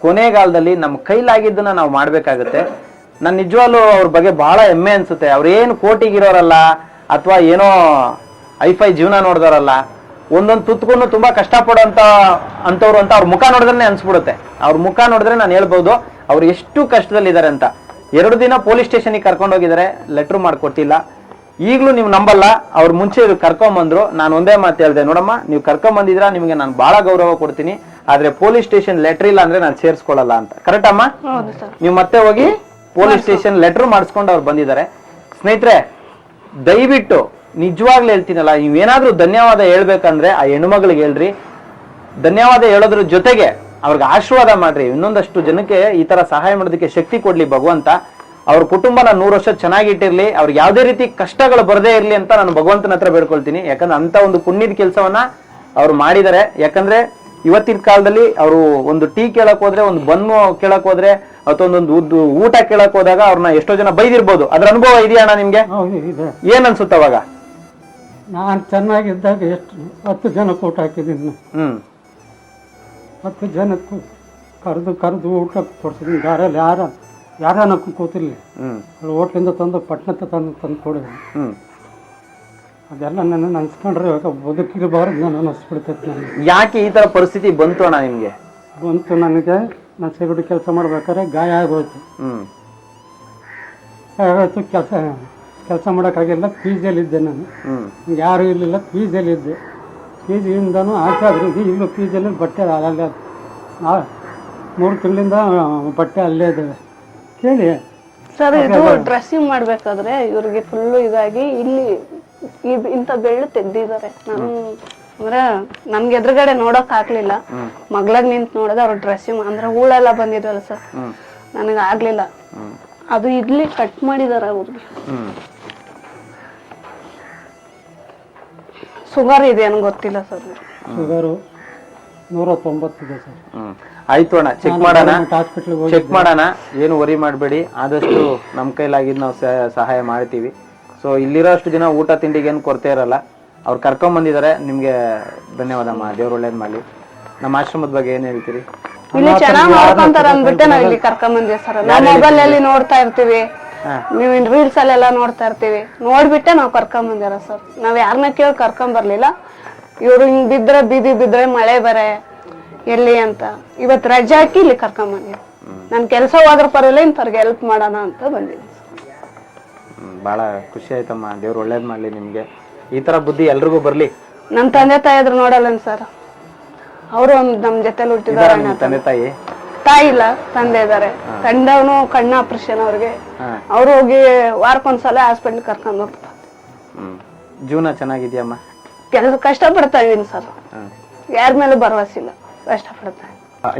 ಕೊನೆಗಾಲದಲ್ಲಿ ನಮ್ಮ ಕೈಲಾಗಿದ್ದನ್ನ ನಾವು ಮಾಡ್ಬೇಕಾಗತ್ತೆ. ನನ್ ನಿಜವಾಗ್ಲೂ ಅವ್ರ ಬಗ್ಗೆ ಬಹಳ ಹೆಮ್ಮೆ ಅನ್ಸುತ್ತೆ. ಅವ್ರೇನು ಕೋಟಿಗಿರೋರಲ್ಲ, ಅಥವಾ ಏನೋ ಐಫೈ ಜೀವನ ನೋಡಿದವರಲ್ಲ ಒಂದೊಂದು ತುತ್ಕೊಂಡು ತುಂಬಾ ಕಷ್ಟಪಡೋಂತ ಅಂತವ್ರು ಅಂತ ಅವ್ರ ಮುಖ ನೋಡಿದ್ರೆ ಅನ್ಸ್ಬಿಡುತ್ತೆ. ಅವ್ರ ಮುಖ ನೋಡಿದ್ರೆ ನಾನು ಹೇಳ್ಬೋದು ಅವ್ರು ಎಷ್ಟು ಕಷ್ಟದಲ್ಲಿದ್ದಾರೆ ಅಂತ. ಎರಡು ದಿನ ಪೊಲೀಸ್ ಸ್ಟೇಷನ್ಗೆ ಕರ್ಕೊಂಡು ಹೋಗಿದ್ದಾರೆ ಲೆಟ್ರ್ ಮಾಡ್ಕೊಟ್ಟಿಲ್ಲ. ಈಗಲೂ ನೀವು ನಂಬಲ್ಲ ಅವ್ರು ಮುಂಚೆ ಕರ್ಕೊಂಬಂದ್ರು ನಾನು ಒಂದೇ ಮಾತು ಹೇಳ್ದೆ ನೋಡಮ್ಮ ನೀವು ಕರ್ಕೊಂಬಂದಿದ್ರ ನಿಮಗೆ ನಾನು ಬಹಳ ಗೌರವ ಕೊಡ್ತೀನಿ ಆದ್ರೆ ಪೊಲೀಸ್ ಸ್ಟೇಷನ್ ಲೆಟರ್ ಇಲ್ಲ ಅಂದ್ರೆ ನಾನು ಸೇರಿಸ್ಕೊಳ್ಳಲ್ಲ ಅಂತ. ಕರೆಕ್ಟ್ ಅಮ್ಮ? ನೀವು ಮತ್ತೆ ಹೋಗಿ ಪೊಲೀಸ್ ಸ್ಟೇಷನ್ ಲೆಟರ್ ಮಾಡಿಸ್ಕೊಂಡು ಅವ್ರು ಬಂದಿದ್ದಾರೆ. ಸ್ನೇಹಿತರೆ ದಯವಿಟ್ಟು ನಿಜವಾಗ್ಲೂ ಹೇಳ್ತೀನಲ್ಲ ನೀವೇನಾದ್ರೂ ಧನ್ಯವಾದ ಹೇಳ್ಬೇಕಂದ್ರೆ ಆ ಹೆಣ್ಮಗಳಿಗೆ ಹೇಳ್ರಿ. ಧನ್ಯವಾದ ಹೇಳೋದ್ರ ಜೊತೆಗೆ ಅವ್ರಿಗೆ ಆಶೀರ್ವಾದ ಮಾಡ್ರಿ. ಇನ್ನೊಂದಷ್ಟು ಜನಕ್ಕೆ ಈ ತರ ಸಹಾಯ ಮಾಡೋದಕ್ಕೆ ಶಕ್ತಿ ಕೊಡ್ಲಿ ಭಗವಂತ. ಅವ್ರ ಕುಟುಂಬನ ನೂರು ವರ್ಷ ಚೆನ್ನಾಗಿಟ್ಟಿರ್ಲಿ ಅವ್ರಿಗೆ ಯಾವುದೇ ರೀತಿ ಕಷ್ಟಗಳು ಬರದೇ ಇರ್ಲಿ ಅಂತ ನಾನು ಭಗವಂತನ ಹತ್ರ ಬೇಡ್ಕೊಳ್ತೀನಿ. ಯಾಕಂದ್ರೆ ಅಂತ ಒಂದು ಪುಣ್ಯದ ಕೆಲಸವನ್ನ ಅವ್ರು ಮಾಡಿದ್ದಾರೆ. ಯಾಕಂದ್ರೆ ಇವತ್ತಿನ ಕಾಲದಲ್ಲಿ ಅವರು ಒಂದು ಟೀ ಕೇಳಕ್ ಹೋದ್ರೆ ಒಂದು ಬನ್ನು ಕೇಳಕ್ ಹೋದ್ರೆ ಅಥವಾ ಒಂದೊಂದು ಉದ್ದು ಊಟ ಕೇಳಕ್ ಹೋದಾಗ ಅವ್ರನ್ನ ಎಷ್ಟೋ ಜನ ಬೈದಿರ್ಬೋದು. ಅದ್ರ ಅನುಭವ ಇದೆಯಾ ಅಣ್ಣ ನಿಮ್ಗೆ? ಏನ್ ಅನ್ಸುತ್ತ ಅವಾಗ? ನಾನು ಚೆನ್ನಾಗಿದ್ದಾಗ ಎಷ್ಟು ಹತ್ತು ಜನ ಊಟ ಹಾಕಿದ್ದೀನಿ ಹ್ಮ್. ಹತ್ತು ಜನಕ್ಕೂ ಕರೆದು ಕರೆದು ಊಟ ಕೊಡ್ಸಿದ್ದೀನಿ. ಯಾರಲ್ಲಿ ಯಾರ ಯಾರನ್ನ ಕೂತಿರಲಿ. ಹ್ಮ್. ಅಲ್ಲಿ ಹೋಟ್ಲಿಂದ ತಂದು ಪಟ್ಟಣಕ್ಕೆ ತಂದು ತಂದು ಕೊಡಿದೆ ಹ್ಮ್. ಅದೆಲ್ಲ ನನ್ನ ಅನ್ಸ್ಕೊಂಡ್ರೆ ಇವಾಗ ಬದುಕಿರಬಾರ್ದು ನಾನು ಅನ್ನಿಸ್ಬಿಡ್ತೈತೆ ನನಗೆ. ಯಾಕೆ ಈ ತರ ಪರಿಸ್ಥಿತಿ ಬಂತು ಅಣ್ಣ ನಿಮ್ಗೆ? ಬಂತು ನನಗೆ. ನಾನು ಸೆಗಡಿ ಕೆಲಸ ಮಾಡ್ಬೇಕಾದ್ರೆ ಗಾಯ ಆಗೋಯ್ತು. ಹ್ಮ್. ಆಗೋಯ್ತು ಕೆಲಸ ಕೆಲಸ ಮಾಡೋಕ್ಕಾಗಿಲ್ಲ. ಪಿ ಜಿಯಲ್ಲಿದ್ದೆ ನಾನು. ಯಾರು ಇರಲಿಲ್ಲ. ಪಿ ಜಿಯಲ್ಲಿದ್ದೆ ಪಿ ಜಿಯಿಂದನೂ ಆಚೆ ಆದರು. ಈಗಲೂ ಪಿ ಜಿಯಲ್ಲಿ ಬಟ್ಟೆ ಅಲ್ಲೇ ಮೂರು ತಿಂಗಳಿಂದ ಬಟ್ಟೆ ಅಲ್ಲೇ ಇದ್ದಾವೆ. ಕೇಳಿ. ಸರ್ ಇದು ಡ್ರೆಸ್ಸಿಂಗ್ ಮಾಡಬೇಕಾದ್ರೆ ಇವ್ರಿಗೆ ಫುಲ್ಲು ಇದಾಗಿ ಇಲ್ಲಿ ಇಂಥ ಬೆಳ್ಳು ತೆಗ್ದಿದ್ದಾರೆ. ನಾನು ಅಂದ್ರೆ ನನ್ಗೆ ಎದುರುಗಡೆ ನೋಡಕ್ ಆಗ್ಲಿಲ್ಲ. ಮಗ್ಳಗ್ ನಿಂತ್ ನೋಡಿದ್ರೆ ಅವ್ರ ಡ್ರೆಸ್ಸಿಂಗ್ ಅಂದ್ರೆ ಹೂಳೆಲ್ಲ ಬಂದಿದ್ವಲ್ಲ ಸರ್. ನನಗೆ ಆಗ್ಲಿಲ್ಲ. ಅದು ಇಡ್ಲಿ ಕಟ್ ಮಾಡಿದಾರೆ ಅವ್ರಿಗೆ ಶುಗರ್ ಇದೆ ಏನು ಗೊತ್ತಿಲ್ಲ ಸರ್. ಶುಗರು ನೂರ ತೊಂಬತ್ತಿದೆ ಸರ್. ಹ್ಮ್. ಆಯ್ತು ಅಣ್ಣ ಚೆಕ್ ಮಾಡೋಣ. ಹಾಸ್ಪಿಟ್ಲಿಗೆ ಹೋಗಿ ಚೆಕ್ ಮಾಡೋಣ. ಏನು ವರಿ ಮಾಡಬೇಡಿ. ಆದಷ್ಟು ನಮ್ಮ ಕೈಲಾಗಿದ್ದು ನಾವು ಸ- ಸಹಾಯ ಮಾಡ್ತೀವಿ. ಸೊ ಇಲ್ಲಿರೋ ಅಷ್ಟು ಜನ ಊಟ ತಿಂಡಿಗೆ ಏನು ಕೊರತೆ ಇರಲ್ಲ. ಅವ್ರು ಕರ್ಕೊಂಡ್ ಬಂದಿದ್ದಾರೆ ನಿಮ್ಗೆ ಧನ್ಯವಾದಮ್ಮ ದೇವ್ರು ಒಳ್ಳೇದು ಮಾಡಿ ನಮ್ಮ ಆಶ್ರಮದ ಬಗ್ಗೆ ಏನು ಹೇಳ್ತೀರಿ? ಇಲ್ಲಿ ಚೆನ್ನಾಗಿ ನೋಡ್ಕೊಂತಾರ? ಅಂದ್ಬಿಟ್ಟೆ ನಾವ್ ಇಲ್ಲಿ ಕರ್ಕೊಂಡ್ ಬಂದಿವಿ ಸರ್. ನಾವ್ ಮೊಬೈಲ್ ಅಲ್ಲಿ ನೋಡ್ತಾ ಇರ್ತೀವಿ. ನೀವು ರೀಲ್ಸ್ ಅಲ್ಲೆಲ್ಲ ನೋಡ್ತಾ ಇರ್ತೀವಿ. ನೋಡ್ಬಿಟ್ಟೆ ನಾವ್ ಕರ್ಕೊಂಡ್ ಬಂದಿರ ಸರ್ ನಾವ್ ಯಾರನ್ನ ಕೇಳಿ ಕರ್ಕೊಂಡ್ ಬರ್ಲಿಲ್ಲ. ಇವ್ರು ಹಿಂಗ್ ಬಿದ್ರೆ ಬೀದಿ ಬಿದ್ರೆ ಮಳೆ ಬರೆ ಎಲ್ಲಿ ಅಂತ. ಇವತ್ ರಜೆ ಹಾಕಿ ಇಲ್ಲಿ ಕರ್ಕೊಂಡ್ ಬಂದಿ ನನ್ ಕೆಲ್ಸ ಹೋದ್ರ ಪರವಾಗಿಲ್ಲ ಇಂಥವ್ರಿಗೆ ಹೆಲ್ಪ್ ಮಾಡೋಣ ಅಂತ ಬಂದಿದ್ದೀನಿ ಹ್ಮ್, ಬಹಳ ಖುಷಿ ಆಯ್ತಮ್ಮ. ದೇವ್ರು ಒಳ್ಳೇದ್ ಮಾಡ್ಲಿ ನಿಮ್ಗೆ. ಈ ತರ ಬುದ್ಧಿ ಎಲ್ರಿಗೂ ಬರ್ಲಿ. ನಮ್ ತಂದೆ ತಾಯಿ ಆದ್ರೂ ನೋಡಲ್ಲ ಸರ್ ಅವರು ನಮ್ ಜೊತೆಲಿ ಹುಟ್ಟಿದಾರೆ ತಂದೆ ತಾಯಿ? ತಾಯಿ ಇಲ್ಲ ತಂದೆ ಇದಾರೆ. ತಂದವನು ಕಣ್ಣ ಆಪರೇಷನ್ ಅವ್ರಿಗೆ. ಅವ್ರು ಹೋಗಿ ವಾರಕ್ಕೊಂದ್ಸಲ ಹಾಸ್ಪಿಟ್ಲ್ ಕರ್ಕೊಂಡು ಹೋಗ್ತಾರೆ ಜೀವನ ಚೆನ್ನಾಗಿದ್ಯಮ್ಮ? ಕೆಲಸ ಕಷ್ಟ ಪಡ್ತಾ ಇದೀನಿ ಸರ್ ಯಾರ ಮೇಲೆ ಭರವಸೆ ಇಲ್ಲ. ಕಷ್ಟ ಪಡ್ತಾ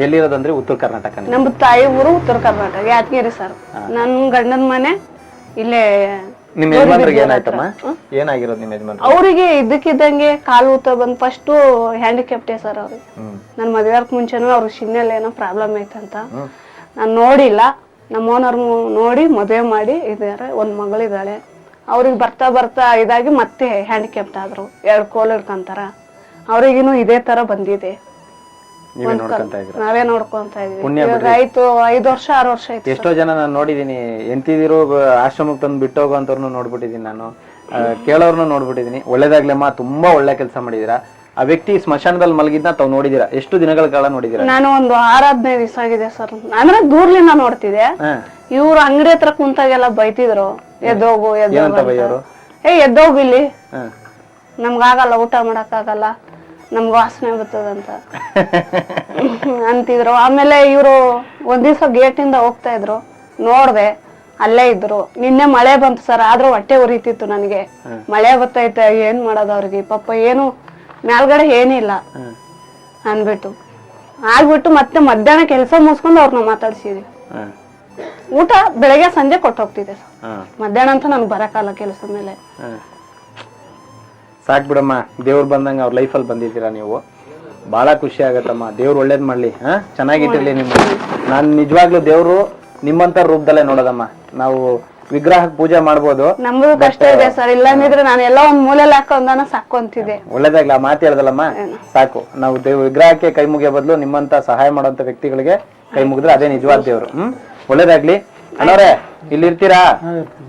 ಎಲ್ಲಿರೋದಂದ್ರೆ ಉತ್ತರ ಕರ್ನಾಟಕ ನಮ್ಮ ತಾಯಿ ಊರು ಉತ್ತರ ಕರ್ನಾಟಕ ಯಾದಗಿರಿ ಸರ್. ನನ್ನ ಗಂಡನ ಮನೆ ಇಲ್ಲೇ ನಿಮ್ ಯಜಮಾನ್ರಿಗೆ ಏನಾಯ್ತಮ್ಮ? ಏನಾಗಿರೋದು ನಿಮ್ ಯಜಮಾನ್ ಅವರಿಗೆ ಇದ್ದಕ್ಕಿದ್ದಂಗೆ ಕಾಲು ಊತ ಬಂದ್ ಫಸ್ಟ್ ಹ್ಯಾಂಡಿಕ್ಯಾಪ್ಟೇ ಸರ್ ಅವ್ರಿಗೆ ನನ್ ಮುಂಚೆನು ಆಗೋಕ್ ಮುಂಚೆನೂ ಅವ್ರ ಶಿನ್ನೆಲ್ಲ ಏನೋ ಪ್ರಾಬ್ಲಮ್ ಐತಂತ ನಾನು ನೋಡಿಲ್ಲ. ನಮ್ಮ ಓನರ್ ನೋಡಿ ಮದುವೆ ಮಾಡಿ ಇದಾರೆ ಒಂದು ಮಗಳಿದ್ದಾಳೆ ಅವ್ರಿಗೆ ಬರ್ತಾ ಬರ್ತಾ ಇದಾಗಿ ಮತ್ತೆ ಹ್ಯಾಂಡಿಕ್ಯಾಪ್ಟ್ ಆದ್ರು. ಎರಡು ಕೋಲ್ ಹಿಡ್ಕೊಂತಾರ ಅವ್ರಿಗಿನ್ನೂ ಇದೇ ತರ ಬಂದಿದೆ. ನೀವೇ ನೋಡ್ಕೊಂತ ನಾವೇ ನೋಡ್ಕೊಂತ ಇದೀವಿ ಪುಣ್ಯ ಇವಾಗ ಆಯ್ತು ಐದು ವರ್ಷ ಆರು ವರ್ಷ ಆಯ್ತು ಎಷ್ಟೋ ಜನ ನಾನು ನೋಡಿದೀನಿ. ಎಂತಿದಿರು ಆಶ್ರಮಕ್ಕೆ ತಂದು ಬಿಟ್ಟೋಗೋ ಅಂತವ್ರನ್ನು ನೋಡ್ಬಿಟ್ಟಿದೀನಿ ನಾನು. ಕೇಳೋರ್ನು ನೋಡ್ಬಿಟ್ಟಿದೀನಿ. ಒಳ್ಳೇದಾಗ್ಲಮ್ಮ ತುಂಬಾ ಒಳ್ಳೆ ಕೆಲಸ ಮಾಡಿದೀರಾ? ಆ ವ್ಯಕ್ತಿ ಸ್ಮಶಾನದಲ್ಲಿ ಮಲಗಿದ್ನ ತಾವ್ ನೋಡಿದೀರಾ? ಎಷ್ಟು ದಿನಗಳ ಕಾಲ ನೋಡಿದೀರಾ? ನಾನು ಒಂದು ಆರಾಧನೆ ಹದಿನೈದು ದಿವಸ ಆಗಿದೆ ಸರ್. ಅಂದ್ರೆ ದೂರ್ಲಿಂದ ನೋಡ್ತಿದ್ದೆ ನೋಡ್ತಿದೆ ಇವ್ರು ಅಂಗಡಿ ಹತ್ರ ಕುಂತಾಗೆಲ್ಲ ಬೈತಿದ್ರು. ಎದ್ದೋಗು ಎದ್ದೋಗು ಬೈಯೋರು? ಅಂತ. ಏ ಎದ್ದೋಗು ಇಲ್ಲಿ. ಹಾ. ನಮ್ಗಾಗಲ್ಲ ಊಟ ಮಾಡಕ್ಕಾಗಲ್ಲ. ನಮ್ಗೆ ವಾಸನೆ ಬರ್ತದಂತ. ಅಂತಿದ್ರು. ಆಮೇಲೆ ಇವರು ಒಂದ್ ದಿವ್ಸ ಗೇಟಿಂದ ಹೋಗ್ತಾ ಇದ್ರು. ನೋಡ್ದೆ ಅಲ್ಲೇ ಇದ್ರು. ನಿನ್ನೆ ಮಳೆ ಬಂತು ಸರ್ ಆದ್ರೂ ಹೊಟ್ಟೆ ಉರಿತಿತ್ತು ನನಗೆ. ಮಳೆ ಬರ್ತೈತೆ ಏನ್ ಮಾಡೋದು ಅವ್ರಿಗೆ? ಪಾಪ ಏನು ಮೇಲ್ಗಡೆ ಏನಿಲ್ಲ ಅಂದ್ಬಿಟ್ಟು. ಅನ್ಬಿಟ್ಟು ಆಗ್ಬಿಟ್ಟು ಮತ್ತೆ ಮಧ್ಯಾಹ್ನ ಕೆಲಸ ಮುಗಿಸ್ಕೊಂಡು ಅವ್ರನ್ನ ಮಾತಾಡ್ಸಿದ್ವಿ. ಊಟ ಬೆಳಗ್ಗೆ ಸಂಜೆ ಕೊಟ್ಟು ಹೋಗ್ತಿದ್ದೆ ಸರ್. ಮಧ್ಯಾಹ್ನ ಅಂತ ನನ್ಗೆ ಬರಕಾಲ ಕೆಲಸ ಮೇಲೆ. ಸಾಕ್ ಬಿಡಮ್ಮ ದೇವ್ರು ಬಂದಂಗ ಅವ್ರ ಲೈಫಲ್ಲಿ ಬಂದಿದ್ದೀರಾ ನೀವು? ಭಾಳ ಖುಷಿ ಆಗತ್ತಮ್ಮ ದೇವ್ರು ಒಳ್ಳೇದು ಮಾಡ್ಲಿ ಹಾ? ಚೆನ್ನಾಗಿಟ್ಟಿರಲಿ ನಿಮ್ಮ ನಾನು ನಿಜವಾಗ್ಲೂ ದೇವರು ನಿಮ್ಮಂತ ರೂಪದಲ್ಲೇ ನೋಡೋದಮ್ಮ. ನಾವು ವಿಗ್ರಹ ಪೂಜೆ ಮಾಡ್ಬೋದು. ನಮಗೂ ಕಷ್ಟ ಇದೆ ಸರ್ ಇಲ್ಲಾಂದ್ರೆ ನಾನು ಎಲ್ಲ ಒಂದ್ ಮೂಲೆಯಲ್ಲಿ ಹಾಕೊಂಡನ ಸಾಕೊಂತಿದ್ದೆ ಒಳ್ಳೇದಾಗ್ಲಿ ಆ ಮಾತು ಹೇಳ್ದಲ್ಲಮ್ಮ. ಸಾಕು. ನಾವು ದೇವ್ ವಿಗ್ರಹಕ್ಕೆ ಕೈ ಮುಗಿಯೋ ಬದಲು ನಿಮ್ಮಂತ ಸಹಾಯ ಮಾಡುವಂತ ವ್ಯಕ್ತಿಗಳಿಗೆ ಕೈ ಮುಗಿದ್ರೆ ಅದೇ ನಿಜವಾದ ದೇವ್ರು ಹ್ಮ್? ಒಳ್ಳೇದಾಗ್ಲಿ. ಅಣ್ಣವ್ರೆ ಇಲ್ಲಿರ್ತೀರಾ?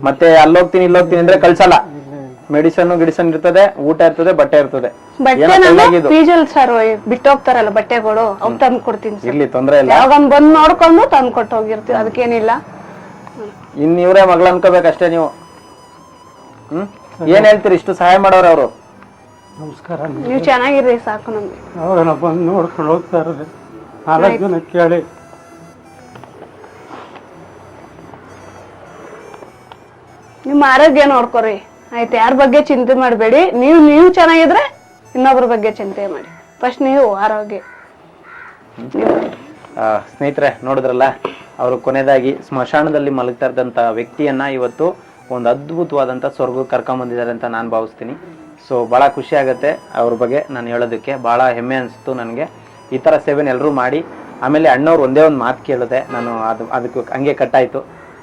ಮತ್ತೆ ಅಲ್ಲೋಗ್ತೀನಿ ಇಲ್ಲೋಗ್ತೀನಿ ಅಂದ್ರೆ ಕಳ್ಸಲ್ಲ. ಮೆಡಿಸನ್ ಗಿಡಿಸನ್ ಇರ್ತದೆ ಊಟ ಇರ್ತದೆ ಬಟ್ಟೆ ಇರ್ತದೆ. ಬಟ್ಟೆ ನಾನು ಪೀಜಲ್ ಸರ್ ಬಿಟ್ಟು ಹೋಗ್ತಾರಲ್ಲ ಬಟ್ಟೆಗಳು ಅವ್ ತಂದು ಕೊಡ್ತೀನಿ ಸರ್. ಇರ್ಲಿ ತೊಂದ್ರೆ ಇಲ್ಲ. ಯಾವಾಗ ಬಂದ್ ನೋಡ್ಕೊಂಡು ತಂದು ಕೊಟ್ಟು ಹೋಗಿರ್ತೀವಿ ಅದಕ್ಕೇನಿಲ್ಲ. ಇನ್ ಇವ್ರೇ ಮಗಳ ಅನ್ಕೋಬೇಕಷ್ಟೇ ನೀವು. ಹ್ಮ್? ಏನ್ ಹೇಳ್ತೀರಿ ಇಷ್ಟು ಸಹಾಯ ಮಾಡೋರು ಅವರು? ನಮಸ್ಕಾರ. ನೀವು ಚೆನ್ನಾಗಿರ್ರಿ ಸಾಕು ನಮ್ಗೆ. ಅವಾಗ ಬಂದು ನೋಡ್ಕೊಂಡು ಹೋಗ್ತಾ ಇರೋದು. ನಾಲ್ಕು ಜನ ಕೇಳಿ. ನಿಮ್ಮ ಆರೋಗ್ಯ ನೋಡ್ಕೊರಿ. ಆಯ್ತು, ಯಾರ ಬಗ್ಗೆ ಚಿಂತೆ ಮಾಡಬೇಡಿ. ನೀವು ನೀವು ಚೆನ್ನಾಗಿದ್ರೆ ಇನ್ನೊಬ್ಬರ ಬಗ್ಗೆ ಚಿಂತೆ ಮಾಡಿ. ಫಸ್ಟ್ ನೀವು ಆರೋಗ್ಯ. ಸ್ನೇಹಿತರೆ, ನೋಡಿದ್ರಲ್ಲ, ಅವರು ಕೊನೆಯದಾಗಿ ಸ್ಮಶಾನದಲ್ಲಿ ಮಲಗ್ತಾ ಇದ್ದಂಥ ವ್ಯಕ್ತಿಯನ್ನ ಇವತ್ತು ಒಂದು ಅದ್ಭುತವಾದಂಥ ಸ್ವರ್ಗಕ್ಕೆ ಕರ್ಕೊಂಬಂದಿದ್ದಾರೆ ಅಂತ ನಾನು ಭಾವಿಸ್ತೀನಿ. ಸೊ ಭಾಳ ಖುಷಿ ಆಗುತ್ತೆ ಅವ್ರ ಬಗ್ಗೆ ನಾನು ಹೇಳೋದಕ್ಕೆ. ಭಾಳ ಹೆಮ್ಮೆ ಅನಿಸ್ತು ನನಗೆ. ಈ ಥರ ಸೇವೆನ ಎಲ್ಲರೂ ಮಾಡಿ. ಆಮೇಲೆ ಅಣ್ಣವ್ರು ಒಂದೇ ಒಂದು ಮಾತು ಕೇಳಿದೆ. ನಾನು ಅದು, ಅದಕ್ಕೆ ಹಂಗೆ ಕಟ್ಟಾಯಿತು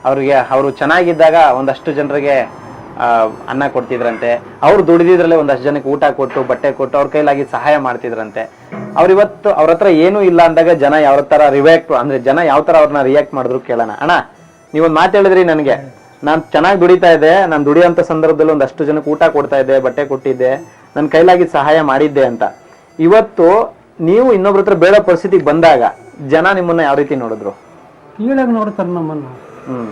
ಅವರಿಗೆ, ಅವರು ಚೆನ್ನಾಗಿದ್ದಾಗ ಒಂದಷ್ಟು ಜನರಿಗೆ ಅನ್ನ ಕೊಡ್ತಿದ್ರಂತೆ. ಅವ್ರು ದುಡಿದಿದ್ರಲ್ಲೇ ಒಂದಷ್ಟು ಜನಕ್ಕೆ ಊಟ ಕೊಟ್ಟು ಬಟ್ಟೆ ಕೊಟ್ಟು ಅವ್ರ ಕೈಲಾಗಿ ಸಹಾಯ ಮಾಡ್ತಿದ್ರಂತೆ. ಅವ್ರ ಇವತ್ತು ಅವ್ರ ಹತ್ರ ಏನೂ ಇಲ್ಲ ಅಂದಾಗ ಜನ ಯಾವ ತರ ರಿಯಾಕ್ಟ್ ಅಂದ್ರೆ ಜನ ಯಾವ ತರ ಅವ್ರನ್ನ ರಿಯಾಕ್ಟ್ ಮಾಡಿದ್ರು ಕೇಳೋಣ. ಅಣ್ಣ ನೀವೊಂದು ಮಾತು ಹೇಳಿದ್ರಿ ನನಗೆ. ನಾನು ಚೆನ್ನಾಗಿ ದುಡಿತಾ ಇದ್ದೆ ನಾನು ದುಡಿಯೋಂಥ ಸಂದರ್ಭದಲ್ಲಿ ಒಂದಷ್ಟು ಜನಕ್ಕೆ ಊಟ ಕೊಡ್ತಾ ಇದ್ದೆ ಬಟ್ಟೆ ಕೊಟ್ಟಿದ್ದೆ ನನ್ನ ಕೈಲಾಗಿ ಸಹಾಯ ಮಾಡಿದ್ದೆ ಅಂತ. ಇವತ್ತು ನೀವು ಇನ್ನೊಬ್ರ ಹತ್ರ ಬೇಡ ಪರಿಸ್ಥಿತಿಗೆ ಬಂದಾಗ ಜನ ನಿಮ್ಮನ್ನ ಯಾವ ರೀತಿ ನೋಡಿದ್ರು? ಕೀಳಾಗಿ ನೋಡ್ತಾರೆ ನಮ್ಮನ್ನು. ಹ್ಮ್.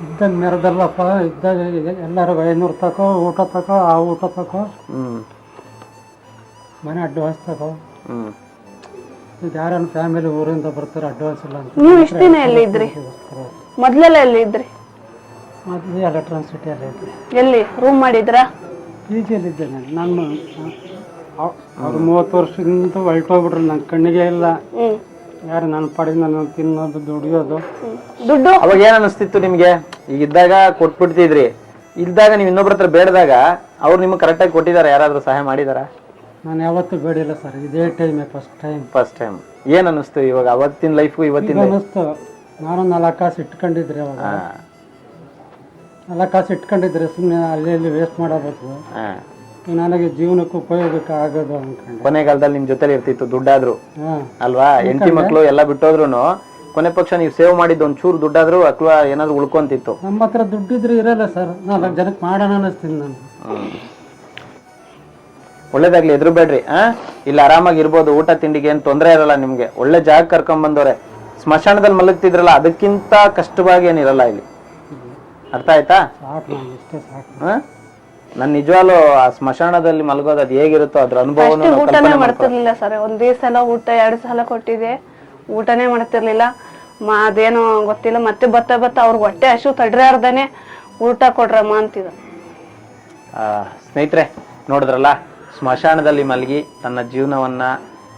ಇದ್ದಾಗ ಮೆರೆದಲ್ಲಪ್ಪ ಇದ್ದಾಗ ಎಲ್ಲರೂ ಐನೂರು ತಕೋ ಊಟ ತಕೋ ಆ ಊಟ ತಕೋ. ಹ್ಮ್. ಮನೆ ಅಡ್ವಾನ್ಸ್ ತಕೋ. ಹ್ಮ್. ಈಗ ಯಾರನ್ನ ಫ್ಯಾಮಿಲಿ ಊರಿಂದ ಬರ್ತಾರೆ ಅಡ್ವಾನ್ಸ್ ಇಲ್ಲ ಅಂತ. ನೀವು ಎಷ್ಟು ದಿನ ಎಲ್ಲಿ ಇದ್ರಿ ಮೊದಲೆಲ್ಲ ಎಲ್ಲಿ ಇದ್ರಿ ಮೊದಲು ಎಲೆಕ್ಟ್ರಾನ್ ಸಿಟಿಯಲ್ಲಿ ಇದ್ರಿ ಎಲ್ಲಿ? ರೂಮ್ ಮಾಡಿದ್ರಾ? ಪಿ ಜಿಯಲ್ಲಿದ್ದೆ ನಾನು. ನಾನು ಅವ್ರು ಮೂವತ್ತು ವರ್ಷದಿಂದ ಹೊರಟೋಗ್ಬಿಟ್ರು ನನ್ನ ಕಣ್ಣಿಗೆ ಇಲ್ಲ. ಹ್ಮ್. ಯಾರು ನಾನು ಪಡೆದ ನಾನು ತಿನ್ನೋದು ದುಡಿಯೋದು? ದುಡ್ಡು? ಅವಾಗ ಏನ್ ಅನಿಸ್ತಿತ್ತು ನಿಮ್ಗೆ? ಈಗ ಇದ್ದಾಗ ಕೊಟ್ಬಿಡ್ತಿದ್ರಿ. ಇಲ್ದಾಗ ನೀವು ಇನ್ನೊಬ್ರ ಹತ್ರ ಬೇಡದಾಗ ಅವ್ರು ನಿಮ್ಗೆ ಕರೆಕ್ಟಾಗಿ ಕೊಟ್ಟಿದ್ದಾರೆ ಯಾರಾದ್ರೂ ಸಹಾಯ ಮಾಡಿದಾರ? ನಾನು ಯಾವತ್ತೂ ಬೇಡಿಲ್ಲ ಸರ್ ಇದೇ ಟೈಮೇ ಫಸ್ಟ್ ಟೈಮ್ ಫಸ್ಟ್ ಟೈಮ್ ಏನ್ ಅನಿಸ್ತು ಇವಾಗ? ಅವತ್ತಿನ ಲೈಫ್ ಇವತ್ತಿನ ಅನಿಸ್ತು. ನಾನು ನಾಲ್ಕು ಕಾಸು ಇಟ್ಕೊಂಡಿದ್ರೆ ಅವಾಗ. ನಾಲ್ಕು ಕಾಸು ಇಟ್ಕೊಂಡಿದ್ರೆ ಸುಮ್ಮನೆ ಅಲ್ಲಿ ಇಲ್ಲಿ ವೇಸ್ಟ್ ಮಾಡಬೇಕು. ನನಗೆ ಜೀವನಕ್ಕೆ ಉಪಯೋಗಕ್ಕೆ ಆಗೋದು ಅನ್ಕೊಂಡು. ಕೊನೆಗಾಲದಲ್ಲಿ ನಿಮ್ ಜೊತೆಲಿ ಇರ್ತಿತ್ತು ದುಡ್ಡಾದ್ರು. ಹಾಂ. ಅಲ್ವಾ? ಹೆಂಡತಿ ಮಕ್ಳು ಎಲ್ಲ ಬಿಟ್ಟೋದ್ರು ಕೊನೆ ಪಕ್ಷ ನೀವು ಸೇವ್ ಮಾಡಿದ್ದು ಒಂಚೂರು ದುಡ್ಡಾದ್ರು ಅಥವಾ ಏನಾದ್ರು ಉಳ್ಕೊಂತಿತ್ತು. ನಮ್ಮ ಹತ್ರ ದುಡ್ಡಿದ್ರೆ ಇರಲ್ಲ ಸರ್. ನಾಲ್ಕು ಜನಕ್ಕೆ ಮಾಡೋಣ ಅನ್ನಿಸ್ತೀನಿ ನಾನು. ಒಳ್ಳೇದಾಗ್ಲಿ ಎದುರು ಬೇಡ್ರಿ ಆ? ಇಲ್ಲಿ ಆರಾಮಾಗಿ ಇರ್ಬೋದು ಊಟ ತಿಂಡಿಗೆ ಏನ್ ತೊಂದರೆ ಇರಲ್ಲ ನಿಮ್ಗೆ. ಒಳ್ಳೆ ಜಾಗ ಕರ್ಕೊಂಡ್ ಬಂದವ್ರೆ. ಸ್ಮಶಾನದಲ್ಲಿ ಮಲಗ್ತಿದ್ರಲ್ಲ ಅದಕ್ಕಿಂತ ಕಷ್ಟವಾಗಿ ಏನಿರಲ್ಲ ಇಲ್ಲಿ. ಅರ್ಥ ಆಯ್ತಾ? ಸಾಕು ನನಗೆ ಇಷ್ಟೇ ಸಾಕು. ಹ? ನಾನ್ ನಿಜವಾಗ್ಲೂ ಆ ಸ್ಮಶಾನದಲ್ಲಿ ಮಲಗೋದು ಅದು ಹೇಗಿರುತ್ತೋ ಅದ್ರ ಅನುಭವ ನಾವು ಊಟನೇ ಕಲ್ಪನೆ ಮಾಡ್ಕೊ- ಮಾಡ್ತಿರ್ಲಿಲ್ಲ ಸರ್. ಒಂದೇ ಸಲ ಊಟ ಎರಡು ಸಲ ಕೊಟ್ಟಿದೆ ಊಟನೇ ಮಾಡ್ತಿರ್ಲಿಲ್ಲ. ಮಾ ಅದೇನೋ ಗೊತ್ತಿಲ್ಲ. ಮತ್ತೆ ಬತ್ತ ಬತ್ತ ಅವ್ರಿಗೆ ಹೊಟ್ಟೆ ಹಸು ತಡ್ರಾರ್ದನೆ ಊಟ ಕೊಡ್ರಮ್ಮ ಅಂತಿದ್ರು. ಆ, ಸ್ನೇಹಿತರೆ ನೋಡಿದ್ರಲ್ಲ? ಸ್ಮಶಾನದಲ್ಲಿ ಮಲಗಿ ತನ್ನ ಜೀವನವನ್ನ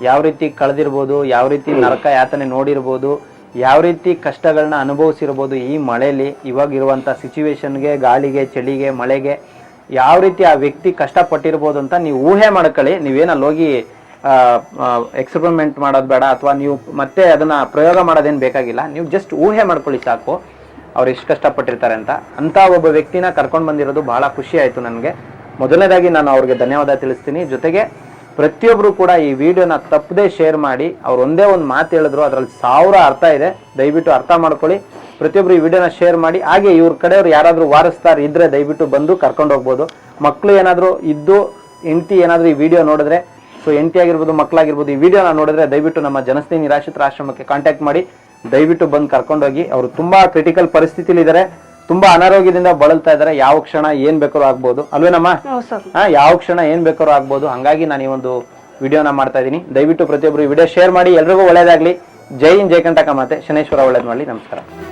ಯಾವ ರೀತಿ ಕಳೆದಿರ್ಬೋದು ಯಾವ ರೀತಿ ನರಕ ಯಾತನೆ ನೋಡಿರ್ಬೋದು ಯಾವ ರೀತಿ ಕಷ್ಟಗಳನ್ನ ಅನುಭವಿಸಿರ್ಬೋದು ಈ ಮಳೆಯಲ್ಲಿ ಇವಾಗಿರುವಂಥ ಸಿಚುವೇಶನ್ಗೆ ಗಾಳಿಗೆ ಚಳಿಗೆ ಮಳೆಗೆ ಯಾವ ರೀತಿ ಆ ವ್ಯಕ್ತಿ ಕಷ್ಟಪಟ್ಟಿರ್ಬೋದು ಅಂತ ನೀವು ಊಹೆ ಮಾಡ್ಕೊಳ್ಳಿ. ನೀವೇನಲ್ಲಿ ಹೋಗಿ ಎಕ್ಸ್ಪರಿಮೆಂಟ್ ಮಾಡೋದು ಬೇಡ, ಅಥವಾ ನೀವು ಮತ್ತೆ ಅದನ್ನ ಪ್ರಯೋಗ ಮಾಡೋದೇನು ಬೇಕಾಗಿಲ್ಲ. ನೀವು ಜಸ್ಟ್ ಊಹೆ ಮಾಡ್ಕೊಳ್ಳಿ ಸಾಕು, ಅವ್ರು ಎಷ್ಟು ಕಷ್ಟಪಟ್ಟಿರ್ತಾರೆ ಅಂತ. ಅಂತ ಒಬ್ಬ ವ್ಯಕ್ತಿನ ಕರ್ಕೊಂಡು ಬಂದಿರೋದು ಬಹಳ ಖುಷಿ ಆಯ್ತು ನನಗೆ. ಮೊದಲನೇದಾಗಿ ನಾನು ಅವ್ರಿಗೆ ಧನ್ಯವಾದ ತಿಳಿಸ್ತೀನಿ. ಜೊತೆಗೆ ಪ್ರತಿಯೊಬ್ಬರು ಕೂಡ ಈ ವಿಡಿಯೋನ ತಪ್ಪದೇ ಶೇರ್ ಮಾಡಿ, ಅವ್ರು ಒಂದೇ ಒಂದು ಮಾತು ಹೇಳಿದ್ರು, ಅದ್ರಲ್ಲಿ ಸಾವಿರ ಅರ್ಥ ಇದೆ. ದಯವಿಟ್ಟು ಅರ್ಥ ಮಾಡ್ಕೊಳ್ಳಿ. ಪ್ರತಿಯೊಬ್ರು ಈ ವಿಡಿಯೋನ ಶೇರ್ ಮಾಡಿ ಹಾಗೆ ಇವ್ರ ಕಡೆಯವ್ರು ಯಾರಾದ್ರೂ ವಾರಸ್ತಾರ್ ಇದ್ರೆ ದಯವಿಟ್ಟು ಬಂದು ಕರ್ಕೊಂಡು ಹೋಗ್ಬೋದು. ಮಕ್ಕಳು ಏನಾದ್ರು ಇದ್ದು ಹೆಂಡತಿ ಏನಾದ್ರು ಈ ವಿಡಿಯೋ ನೋಡಿದ್ರೆ ಸೊ ಹೆಂಡತಿ ಆಗಿರ್ಬೋದು ಮಕ್ಕಳಾಗಿರ್ಬೋದು ಈ ವಿಡಿಯೋನ ನೋಡಿದ್ರೆ ದಯವಿಟ್ಟು ನಮ್ಮ ಜನಸ್ನೇಹಿ ನಿರಾಶ್ರಿತರ ಆಶ್ರಮಕ್ಕೆ ಕಾಂಟ್ಯಾಕ್ಟ್ ಮಾಡಿ ದಯವಿಟ್ಟು ಬಂದು ಕರ್ಕೊಂಡೋಗಿ ಅವರು ತುಂಬಾ ಕ್ರಿಟಿಕಲ್ ಪರಿಸ್ಥಿತಿಲಿ ಇದ್ದಾರೆ ತುಂಬಾ ಅನಾರೋಗ್ಯದಿಂದ ಬಳಲ್ತಾ ಇದ್ದಾರೆ. ಯಾವ ಕ್ಷಣ ಏನ್ ಬೇಕಾದ್ರೂ ಆಗ್ಬೋದು. ಅಲ್ವೇನಮ್ಮ? ಹಾ ಯಾವ ಕ್ಷಣ ಏನ್ ಬೇಕಾದ್ರೂ ಆಗ್ಬೋದು. ಹಂಗಾಗಿ ನಾನು ಈ ಒಂದು ವಿಡಿಯೋನ ಮಾಡ್ತಾ ಇದ್ದೀನಿ. ದಯವಿಟ್ಟು ಪ್ರತಿಯೊಬ್ಬರು ಈ ವಿಡಿಯೋ ಶೇರ್ ಮಾಡಿ ಎಲ್ರಿಗೂ ಒಳ್ಳೇದಾಗ್ಲಿ. ಜೈ ಇನ್ ಜೈ ಕಂಟಕ ಮಾತೆ. ಶನೇಶ್ವರ ಒಳ್ಳೇದ್ ಮಾಡಿ ನಮಸ್ಕಾರ.